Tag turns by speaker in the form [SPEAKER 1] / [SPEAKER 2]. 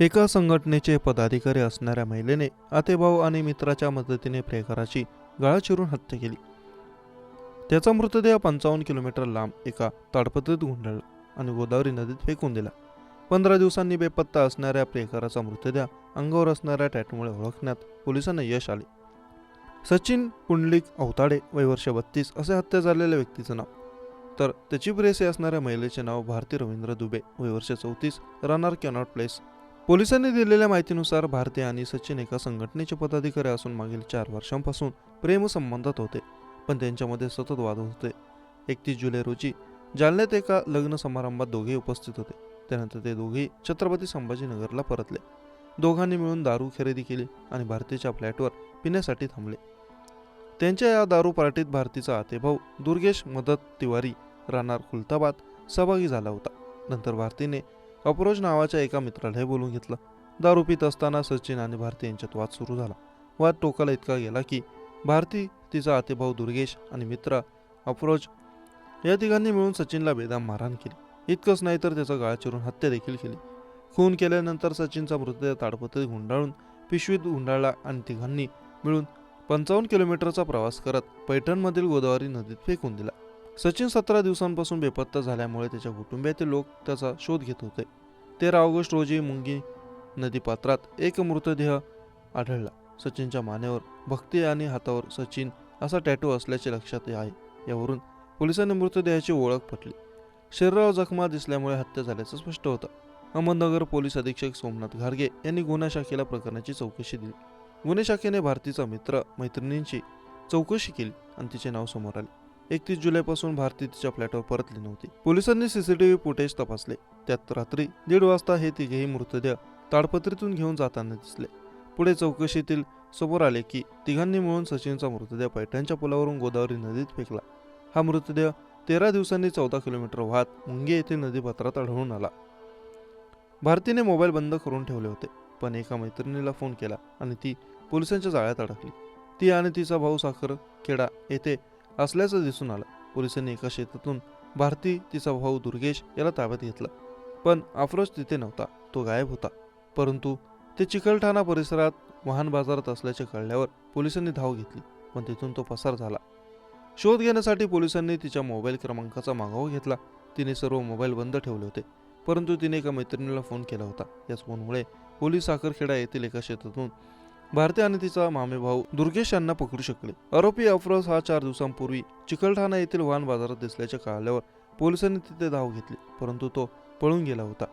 [SPEAKER 1] एका संघटनेचे पदाधिकारी असणाऱ्या महिलेने आतेभाऊ आणि मित्राच्या मदतीने प्रेकाराची गळा चिरून हत्या केली. त्याचा मृतदेह पंचावन्न किलोमीटर लांब एका ताडपत्रीत गुंडाळला आणि गोदावरी नदीत फेकून दिला. पंधरा दिवसांनी बेपत्ता असणाऱ्या प्रेकाराचा मृतदेह अंगावर असणाऱ्या टॅटमुळे ओळखण्यात पोलिसांना यश आले. सचिन पुंडलिक अवताडे वय वर्ष बत्तीस असे हत्या झालेल्या व्यक्तीचं नाव. तर त्याची प्रेसे असणाऱ्या महिलेचे नाव भारती रवींद्र दुबे वय वर्ष चौतीस राहणार कॅनॉट प्लेस पोलिसांनी दिलेल्या माहितीनुसार भारती आणि सचिन एका संघटनेचे पदाधिकारी असून मागील चार वर्षांपासून प्रेमसंबंधात होते पण त्यांच्यामध्ये सतत वाद होते. एकतीस जुलै रोजी जालन्यात एका लग्न समारंभात दोघेही उपस्थित होते. त्यानंतर ते दोघेही छत्रपती संभाजीनगरला परतले. दोघांनी मिळून दारू खरेदी केली आणि भारतीच्या फ्लॅटवर पिण्यासाठी थांबले. त्यांच्या या दारू पार्टीत भारतीचा आतेभाऊ दुर्गेश मदत तिवारी राहणार खुलताबाद सहभागी झाला होता. नंतर भारतीने अप्रोज नावाच्या एका मित्रालाही बोलून घेतलं. दारू पित असताना सचिन आणि भारती यांच्यात वाद सुरू झाला. वाद टोकाला इतका गेला की भारती तिचा आतेभाऊ दुर्गेश आणि मित्र अप्रोज या तिघांनी मिळून सचिनला बेदाम मारहाण केली. इतकंच नाही तर त्याचा गाळा चिरून हत्या देखील केली. खून केल्यानंतर सचिनचा मृतदेह ताडपत्रीत गुंडाळून पिशवीत गुंडाळला आणि तिघांनी मिळून पंचावन्न किलोमीटरचा प्रवास करत पैठणमधील गोदावरी नदीत फेकून दिला. सचिन सतरा दिवसांपासून बेपत्ता झाल्यामुळे त्याच्या कुटुंबियातील लोक त्याचा शोध घेत होते. तेरा ऑगस्ट रोजी मुंगी नदीपात्रात एक मृतदेह आढळला. सचिनच्या मानेवर भक्ती आणि हातावर सचिन असा टॅटू असल्याचे लक्षात आहे. यावरून पोलिसांनी मृतदेहाची ओळख पटली. शरीरावर जखमा दिसल्यामुळे हत्या झाल्याचं स्पष्ट होतं. अहमदनगर पोलीस अधीक्षक सोमनाथ घारगे यांनी गुन्हा शाखेला प्रकरणाची चौकशी दिली. गुन्हे शाखेने भारतीचा मित्र मैत्रिणींची चौकशी केली आणि तिचे नाव समोर आले. एकतीस जुलैपासून भारती तिच्या फ्लॅटवर परतली नव्हती. पोलिसांनी सीसीटीव्ही फुटेज तपासले. त्यात रात्री दीड वाजता हे तिघेही मृतदेह ताडपत्रीतून घेऊन जाताना दिसले. पुढे चौकशीतील समोर आले की तिघांनी मिळून सचिनचा मृतदेह पैठणच्या पुलावरून गोदावरी नदीत फेकला. हा मृतदेह तेरा दिवसांनी चौदा किलोमीटर वाहत मुंगे येथे नदीपात्रात आढळून आला. भारतीने मोबाईल बंद करून ठेवले होते पण एका मैत्रिणीला फोन केला आणि ती पोलिसांच्या जाळ्यात अडकली. ती आणि तिचा भाऊ साखर खेडा येथे असल्याचं दिसून आलं. पोलिसांनी एका शेतातून भारती तिचा भाऊ दुर्गेश याला ताब्यात घेतला. पण अफरोज तिथे नव्हता. तो गायब होता. परंतु ते चिकलठाणा परिसरात वाहन बाजारात असल्याचे कळल्यावर पोलिसांनी धाव घेतली पण तिथून तो पसार झाला. शोध घेण्यासाठी पोलिसांनी तिच्या मोबाईल क्रमांकाचा मागोवा घेतला. तिने सर्व मोबाईल बंद ठेवले होते. परंतु तिने एका मैत्रिणीला फोन केला होता. याच फोनमुळे पोलीस साखरखेडा येथील एका शेतातून भारती आणि तिचा मामे भाऊ दुर्गेश यांना पकडू शकले. आरोपी अफरोज हा चार दिवसांपूर्वी चिकलठाणा येथील वाहन बाजारात दिसल्याचे कळल्यावर पोलिसांनी तिथे धाव घेतली परंतु तो पळून गेला होता.